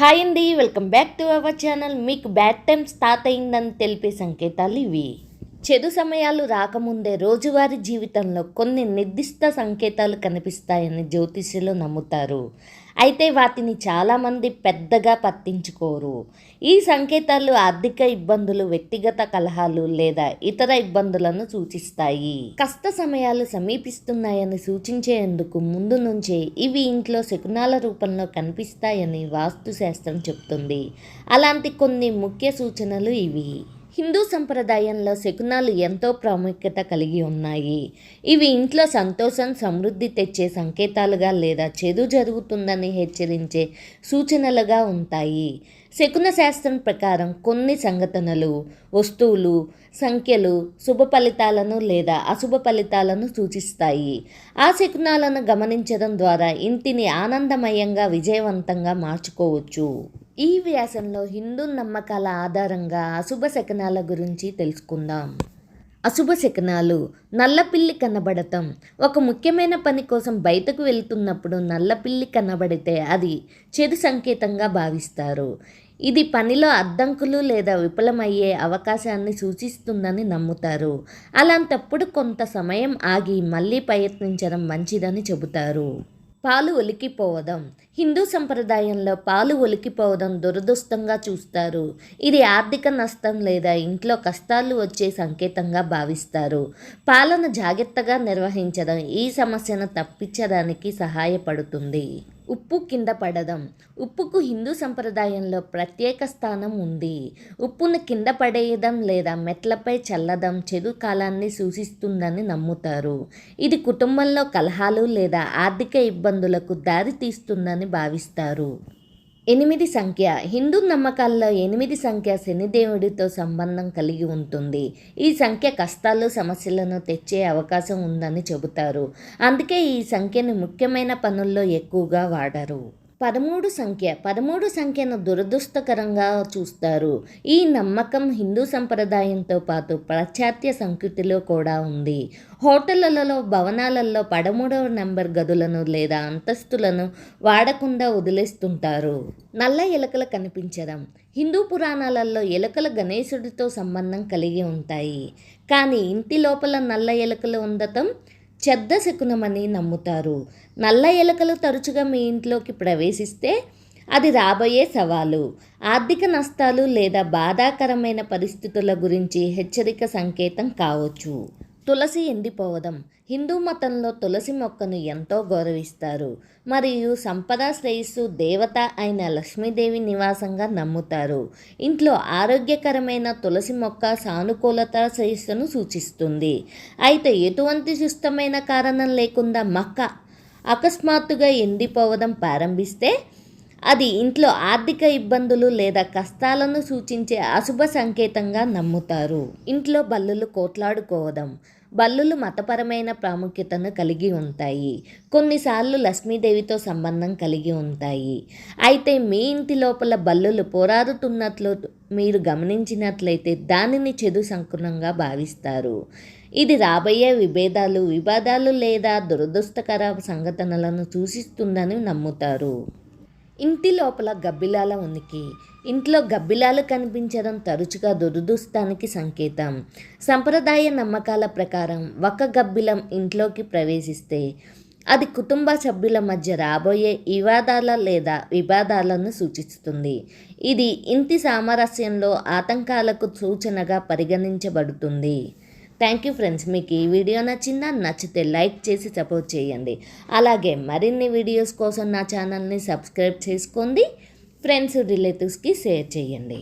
Hi అండి welcome back to our channel. మీకు bad time start అయిందని తెలిపే సంకేతాలు ఇవి. చెడు సమయాలు రాకముందే రోజువారీ జీవితంలో కొన్ని నిర్దిష్ట సంకేతాలు కనిపిస్తాయని జ్యోతిష్యులు నమ్ముతారు. అయితే వాటిని చాలామంది పెద్దగా పట్టించుకోరు. ఈ సంకేతాలు ఆర్థిక ఇబ్బందులు వ్యక్తిగత కలహాలు లేదా ఇతర ఇబ్బందులను సూచిస్తాయి. కష్ట సమయాలు సమీపిస్తున్నాయని సూచించేందుకు ముందు నుంచే ఇవి ఇంట్లో శకునాల రూపంలో కనిపిస్తాయని వాస్తు శాస్త్రం చెప్తుంది. అలాంటి కొన్ని ముఖ్య సూచనలు ఇవి. హిందూ సంప్రదాయంలో శకునాలు ఎంతో ప్రాముఖ్యత కలిగి ఉన్నాయి. ఇవి ఇంట్లో సంతోషం సమృద్ధి తెచ్చే సంకేతాలుగా లేదా చెడు జరుగుతుందని హెచ్చరించే సూచనలుగా ఉంటాయి. శకున శాస్త్రం ప్రకారం కొన్ని సంఘటనలు వస్తువులు సంఖ్యలు శుభ ఫలితాలను లేదా అశుభ ఫలితాలను సూచిస్తాయి. ఆ శకునాలను గమనించడం ద్వారా ఇంటిని ఆనందమయంగా విజయవంతంగా మార్చుకోవచ్చు. ఈ వ్యాసంలో హిందూ నమ్మకాల ఆధారంగా అశుభ శకనాల గురించి తెలుసుకుందాం. అశుభ శకనాలు నల్లపిల్లి కనబడటం. ఒక ముఖ్యమైన పని కోసం బయటకు వెళ్తున్నప్పుడు నల్లపిల్లి కనబడితే అది చెడు సంకేతంగా భావిస్తారు. ఇది పనిలో అడ్డంకులు లేదా విఫలమయ్యే అవకాశాన్ని సూచిస్తుందని నమ్ముతారు. అలాంటప్పుడు కొంత సమయం ఆగి మళ్ళీ ప్రయత్నించడం మంచిదని చెబుతారు. పాలు ఒలికిపోవడం. హిందూ సంప్రదాయంలో పాలు ఒలికిపోవడం దురదృష్టంగా చూస్తారు. ఇది ఆర్థిక నష్టం లేదా ఇంట్లో కష్టాలు వచ్చే సంకేతంగా భావిస్తారు. పాలను జాగ్రత్తగా నిర్వహించడం ఈ సమస్యను తప్పించడానికి సహాయపడుతుంది. ఉప్పు కింద పడడం ఉప్పుకు హిందూ సంప్రదాయంలో ప్రత్యేక స్థానం ఉంది. ఉప్పును కింద పడేయడం లేదా మెట్లపై చల్లడం చెడు కాలాన్ని సూచిస్తుందని నమ్ముతారు. ఇది కుటుంబంలో కలహాలు లేదా ఆర్థిక ఇబ్బందులకు దారి తీస్తుందని భావిస్తారు. ఎనిమిది సంఖ్య. హిందూ నమ్మకాల్లో ఎనిమిది సంఖ్య శనిదేవుడితో సంబంధం కలిగి ఉంటుంది. ఈ సంఖ్య కష్టాలు సమస్యలను తెచ్చే అవకాశం ఉందని చెబుతారు. అందుకే ఈ సంఖ్యను ముఖ్యమైన పనుల్లో ఎక్కువగా వాడరు. పదమూడు సంఖ్య. పదమూడు సంఖ్యను దురదృష్టకరంగా చూస్తారు. ఈ నమ్మకం హిందూ సంప్రదాయంతో పాటు పాశ్చాత్య సంస్కృతిలో కూడా ఉంది. హోటళ్ళలో భవనాలలో పదమూడవ నెంబర్ గదులను లేదా అంతస్తులను వాడకుండా వదిలేస్తుంటారు. నల్ల ఎలుకలు కనిపించడం. హిందూ పురాణాలలో ఎలుకలు గణేశుడితో సంబంధం కలిగి ఉంటాయి. కానీ ఇంటి లోపల నల్ల ఎలుకలు ఉండటం చెద్ద శకునమని నమ్ముతారు. నల్ల ఎలుకలు తరచుగా మీ ఇంట్లోకి ప్రవేశిస్తే అది రాబోయే సవాలు. ఆర్థిక నష్టాలు లేదా బాధాకరమైన పరిస్థితుల గురించి హెచ్చరిక సంకేతం కావచ్చు. తులసి ఎండిపోవడం. హిందూ మతంలో తులసి మొక్కను ఎంతో గౌరవిస్తారు. మరియు సంపద శ్రేయస్సు దేవత అయిన లక్ష్మీదేవి నివాసంగా నమ్ముతారు. ఇంట్లో ఆరోగ్యకరమైన తులసి మొక్క సానుకూలత శ్రేయస్సును సూచిస్తుంది. అయితే ఎటువంటి సుష్టమైన కారణం లేకుండా మొక్క అకస్మాత్తుగా ఎండిపోవడం ప్రారంభిస్తే అది ఇంట్లో ఆర్థిక ఇబ్బందులు లేదా కష్టాలను సూచించే అశుభ సంకేతంగా నమ్ముతారు. ఇంట్లో బల్లులు కోట్లాడుకోవడం బల్లులు మతపరమైన ప్రాముఖ్యతను కలిగి ఉంటాయి. కొన్నిసార్లు లక్ష్మీదేవితో సంబంధం కలిగి ఉంటాయి. అయితే మీ ఇంటి లోపల బల్లులు పోరాడుతున్నట్లు మీరు గమనించినట్లయితే దానిని చెడు సంకులంగా భావిస్తారు. ఇది రాబోయే విభేదాలు వివాదాలు లేదా దురదృష్టకర సంఘటనలను సూచిస్తుందని నమ్ముతారు. ఇంటి లోపల గబ్బిలాల ఉనికి. ఇంట్లో గబ్బిలాలు కనిపించడం తరచుగా దురదృష్టానికి సంకేతం. సంప్రదాయ నమ్మకాల ప్రకారం ఒక గబ్బిలం ఇంట్లోకి ప్రవేశిస్తే అది కుటుంబ సభ్యుల మధ్య రాబోయే వివాదాల లేదా వివాదాలను సూచిస్తుంది. ఇది ఇంటి సామరస్యంలో ఆతంకాలకు సూచనగా పరిగణించబడుతుంది. థ్యాంక్ యూ ఫ్రెండ్స్ మీకు ఈ వీడియో నచ్చిందా? నచ్చితే లైక్ చేసి సపోర్ట్ చేయండి. అలాగే మరిన్ని వీడియోస్ కోసం నా ఛానల్ని సబ్స్క్రైబ్ చేసుకోండి. ఫ్రెండ్స్ రిలేటివ్స్కి షేర్ చేయండి.